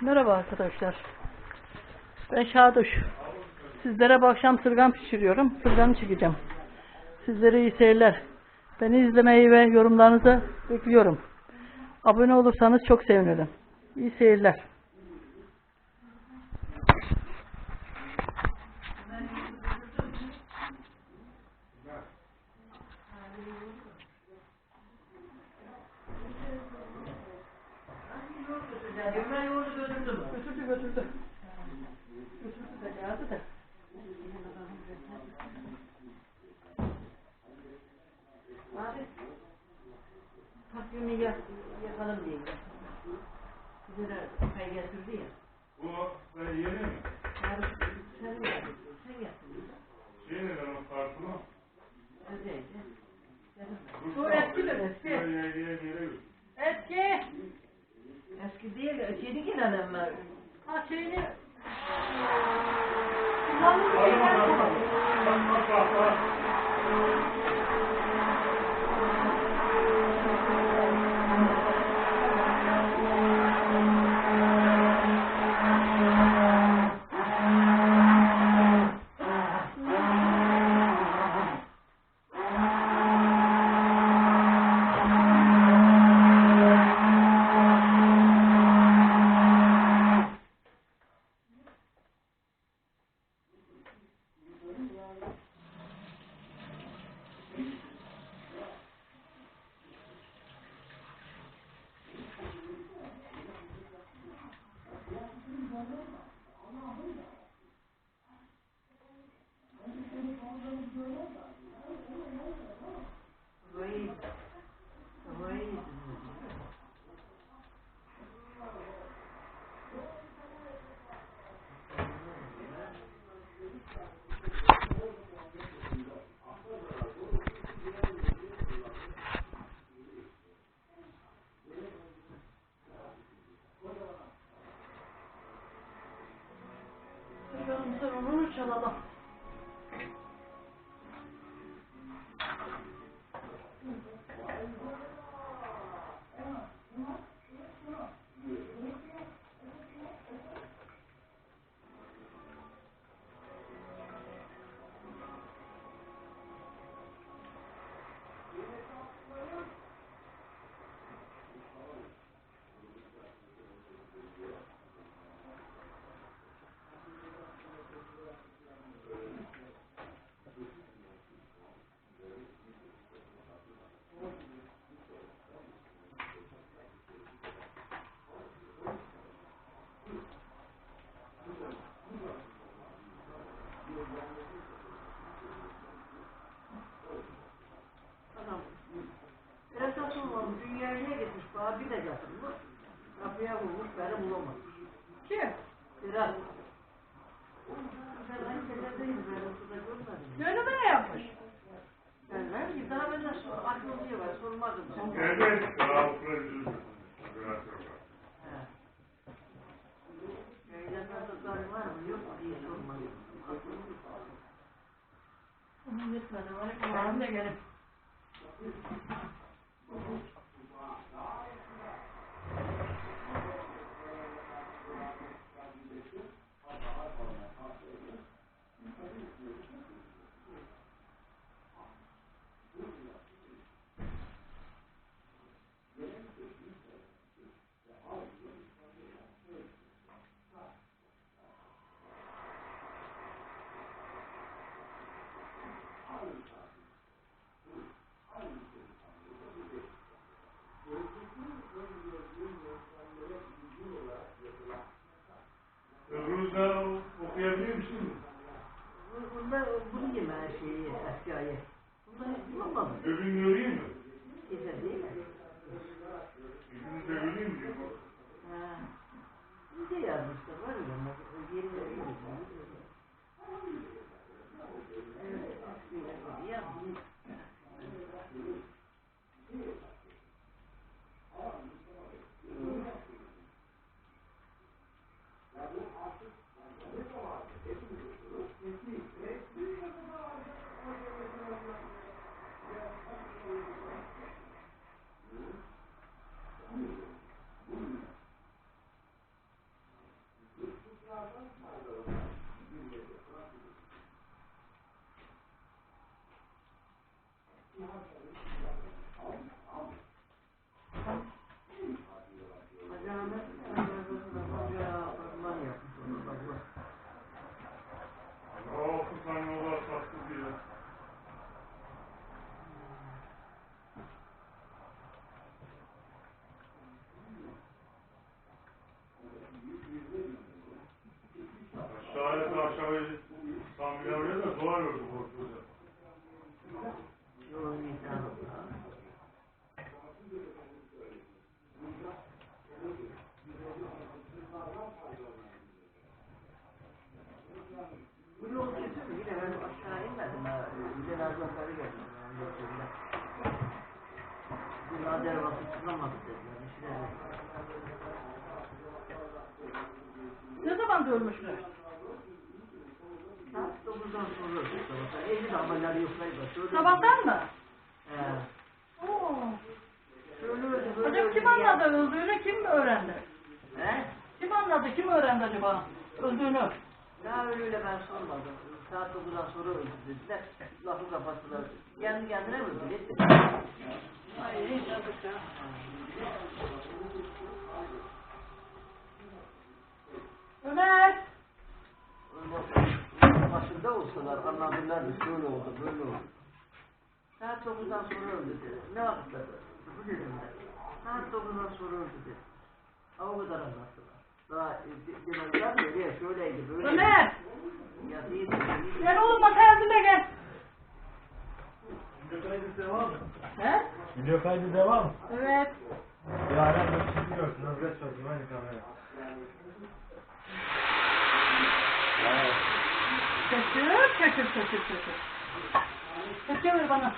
Merhaba arkadaşlar. Ben Şadoş. Sizlere bu akşam sırgan pişiriyorum. Sırganı çekeceğim. Sizlere iyi seyirler. Beni izlemeyi ve yorumlarınızı bekliyorum. Abone olursanız çok sevinirim. İyi seyirler. Gömer yoğurdu götürdü mü? Götürdü götürdü. Götürdü de geldi de. Abi, takvimi yak, yakalım diye. Bize de pay getirdi ya. Bu yeni mi? Abi, sen mi yaptın? Sen yaptın. Yeni mi o kartını? Öyleydi. Bu eskidir eski. Yeni yeni yeni yeni. Eski. Eski değil, yeni gelen ama. Ha şeyini. Kullanılmış şeyler Bak var. bak bak bak. Vay. Vay. Sırganımızı onu çalalım. Adam. Esas olan dünyaya gitmiş, bana bir de getirmiş. Kapıya vurmuş, beni bulamamış. Kim? Biraz. Ben aynı yerlerdeyim, ben ortada görmedim. Gönlüme ne yapmış? Ben ne bileyim, daha benden sor, aklım diye var, sormadım. Evet. Daha fırıncı. Biraz this one. I want it warm. They're going to Bunda bunu yeme her şeyi, eşyayı. Bundan hiç bulamadım. Öbürünü göreyim mi? Güzel değil mi? De göreyim diyor. Ha. Bize yazmışlar var ya, o yeni yeni oraya da duvar ördü korkuyordu. Bu yol kesin mi? Yine ben aşağı inmedim ha. Bize lazım yukarı geldim. Yani yok dediler. Bir nader basıp çıkamadık dediler. Bir şeyler Ne zaman dönmüşler? Saat 9'dan sonra öldü sabahta. Evli de amelleri yoklaydı. Şöyle Sabahtan mı? He. Oo. Öldü böyle Acaba kim anladı öldüğünü kim öğrendi? He? Kim anladı kim öğrendi acaba öldüğünü? Ya öyle ben sormadım. Saat 9'dan sonra öldü dediler. Lafı kapattılar. Kendi kendine mi öldü? Yazık ya. Ömer. Öyle olsalar anladılar da şöyle oldu böyle oldu. Saat 9'dan sonra öldü dedi. Ne yaptılar? Bu dedim ben. Saat 9'dan sonra öldü dedi. Ha, O kadar anlattılar. Daha de- demediler böyle ya şöyleydi böyleydi. Ömer. Ya değil değil. Gel oğlum bak terzime gel. Video kaydı devam mı? He? Video kaydı devam mı? Evet. Yaren de çekiyorsun. Az geç bakayım aynı kamera. Şaşır, şaşır, şaşır, şaşır. Kepçe ver bana.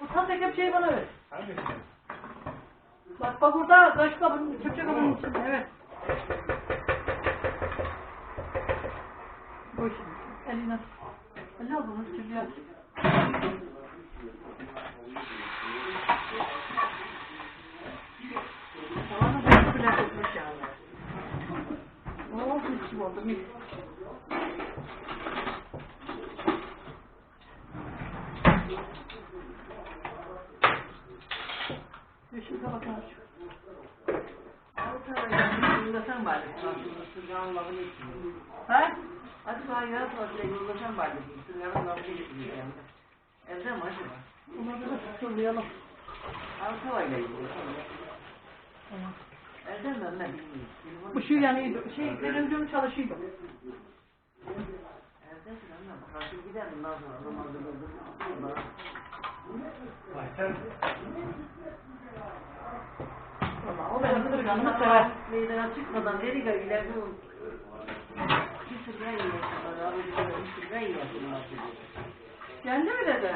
O tahta kepçeyi bana ver. Hangisi? Bak bak burada kaç kabın, kepçe kabının içinde, evet. Boş. Eline. Eline al bunu, kirliye at. Tavana bir bile tutmuş yani. Oh, mis gibi oldu, mis. Ha? Hadi bana yarın sonra yollasan bari. Sırganın lafını etmiyor yani. Evde mi acaba? Bunları da. Evde mi ben bilmiyorum. Telefonu- Bu şey yani şey televizyon çalışıyor. Evdesin ama bakarsın gider bundan sonra. Kıldır. Bak sen Valla o benim sırganımı sever. Meydana çıkmadan nereye geldiler bu? Bir sırgan yiyorsun. Abi sırgan yiyorsun. Kendi mi dedi?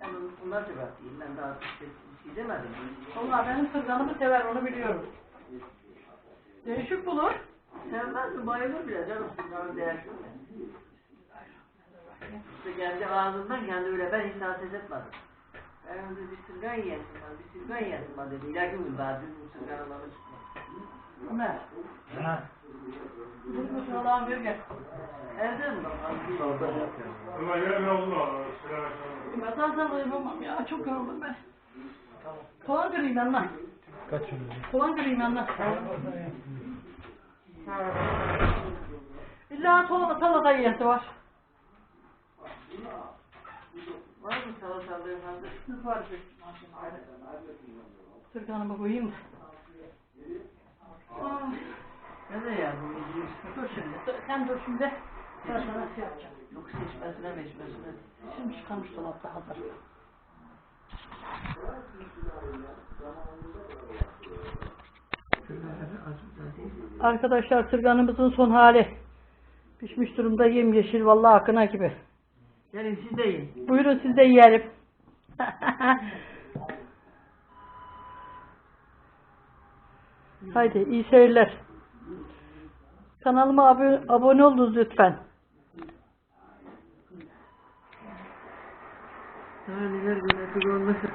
Ben onu bundan sebepteyim. Ben daha bir şey, demedim. Valla benim sırganımı sever onu biliyorum. Değişik bulur. Sevmez mi? Bayılır bile canım sırganın değerli mi? İşte kendi ağzından kendi öyle ben hiç rahatsız etmedim. Önce bir sırgan ben, bir sırgan yiyesin ben dedi. Gün daha dün bu sırganın bana çıkmadı. Ömer. Ha. Musun Allah'ım ver gel. Evde mi yapıyorum. Ulan yine ne oldu? Sıra Ben zaten uyumam ya çok yoruldum ben. Soğan kırayım yanına. Kaç yıl? Soğan kırayım yanına. İlla salata salata yiyesi var. Var mı salatalığı hazır? Var bir. Sırganımı koyayım da. Ay, Ne de yardım edeyim? Dur şimdi. dur- Sen dur şimdi. Ben sana şey yapacağım. Yok seçmesine meçmesine. Şimdi çıkarmış dolapta hazır. Arkadaşlar sırganımızın son hali. Pişmiş durumda yemyeşil vallahi akına gibi. Gelin siz de yiyin. Buyurun siz de yiyelim. Haydi iyi seyirler. Kanalıma abone, abone olunuz lütfen. Daha neler dur olmasın.